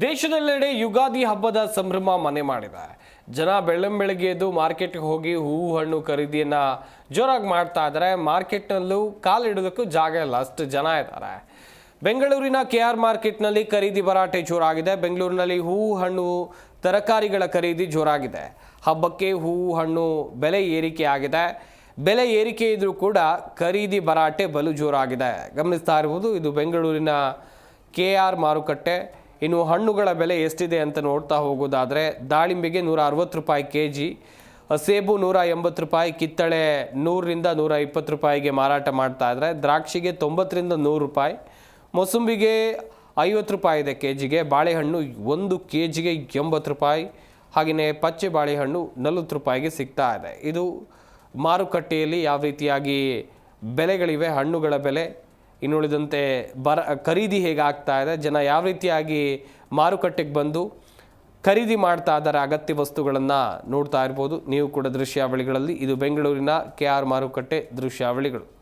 ದೇಶದೆಲ್ಲೆಡೆ ಯುಗಾದಿ ಹಬ್ಬದ ಸಂಭ್ರಮ ಮನೆ ಮಾಡಿದೆ. ಜನ ಬೆಳ್ಳಂಬೆಳಗ್ಗೆ ಎದ್ದು ಮಾರ್ಕೆಟ್ಗೆ ಹೋಗಿ ಹೂವು ಹಣ್ಣು ಖರೀದಿಯನ್ನು ಜೋರಾಗಿ ಮಾಡ್ತಾ ಇದ್ದಾರೆ ಮಾರ್ಕೆಟ್ನಲ್ಲೂ ಕಾಲಿಡೋದಕ್ಕೂ ಜಾಗ ಇಲ್ಲ, ಅಷ್ಟು ಜನ ಇದ್ದಾರೆ ಬೆಂಗಳೂರಿನ ಕೆ ಆರ್ ಮಾರ್ಕೆಟ್ನಲ್ಲಿ ಖರೀದಿ ಭರಾಟೆ ಜೋರಾಗಿದೆ. ಬೆಂಗಳೂರಿನಲ್ಲಿ ಹೂವು ಹಣ್ಣು ತರಕಾರಿಗಳ ಖರೀದಿ ಜೋರಾಗಿದೆ. ಹಬ್ಬಕ್ಕೆ ಹೂವು ಹಣ್ಣು ಬೆಲೆ ಏರಿಕೆ ಆಗಿದೆ. ಬೆಲೆ ಏರಿಕೆ ಇದ್ದರೂ ಕೂಡ ಖರೀದಿ ಭರಾಟೆ ಬಲು ಜೋರಾಗಿದೆ. ಗಮನಿಸ್ತಾ ಇರ್ಬೋದು, ಇದು ಬೆಂಗಳೂರಿನ ಕೆ ಆರ್ ಮಾರುಕಟ್ಟೆ. ಇನ್ನು ಹಣ್ಣುಗಳ ಬೆಲೆ ಎಷ್ಟಿದೆ ಅಂತ ನೋಡ್ತಾ ಹೋಗೋದಾದರೆ ದಾಳಿಂಬೆಗೆ ನೂರ ಅರವತ್ತು ರೂಪಾಯಿ ಕೆ ಜಿ ಸೇಬು ನೂರ ಎಂಬತ್ತು ರೂಪಾಯಿ, ಕಿತ್ತಳೆ ನೂರರಿಂದ ನೂರ ಇಪ್ಪತ್ತು ರೂಪಾಯಿಗೆ ಮಾರಾಟ ಮಾಡ್ತಾ ಇದ್ದಾರೆ ದ್ರಾಕ್ಷಿಗೆ ತೊಂಬತ್ತರಿಂದ ನೂರು ರೂಪಾಯಿ, ಮೊಸಂಬಿಗೆ ಐವತ್ತು ರೂಪಾಯಿ ಇದೆ ಕೆ ಜಿಗೆ ಬಾಳೆಹಣ್ಣು ಒಂದು ಕೆ ಜಿಗೆ ಎಂಬತ್ತು ರೂಪಾಯಿ, ಹಾಗೆಯೇ ಪಚ್ಚೆ ಬಾಳೆಹಣ್ಣು ನಲ್ವತ್ತು ರೂಪಾಯಿಗೆ ಸಿಗ್ತಾ ಇದೆ. ಇದು ಮಾರುಕಟ್ಟೆಯಲ್ಲಿ ಯಾವ ರೀತಿಯಾಗಿ ಬೆಲೆಗಳಿವೆ, ಹಣ್ಣುಗಳ ಬೆಲೆ ಇನ್ನುಳಿದಂತೆ ಬರ, ಖರೀದಿ ಹೇಗೆ ಆಗ್ತಾ ಇದೆ? ಜನ ಯಾವ ರೀತಿಯಾಗಿ ಮಾರುಕಟ್ಟೆಗೆ ಬಂದು ಖರೀದಿ ಮಾಡ್ತಾ ಇದ್ದಾರೆ? ಅಗತ್ಯ ವಸ್ತುಗಳನ್ನು ನೋಡ್ತಾ ಇರ್ಬೋದು. ನೀವು ಕೂಡ ದೃಶ್ಯಾವಳಿಗಳಲ್ಲಿ, ಇದು ಬೆಂಗಳೂರಿನ ಕೆ ಆರ್ ಮಾರುಕಟ್ಟೆ ದೃಶ್ಯಾವಳಿಗಳು.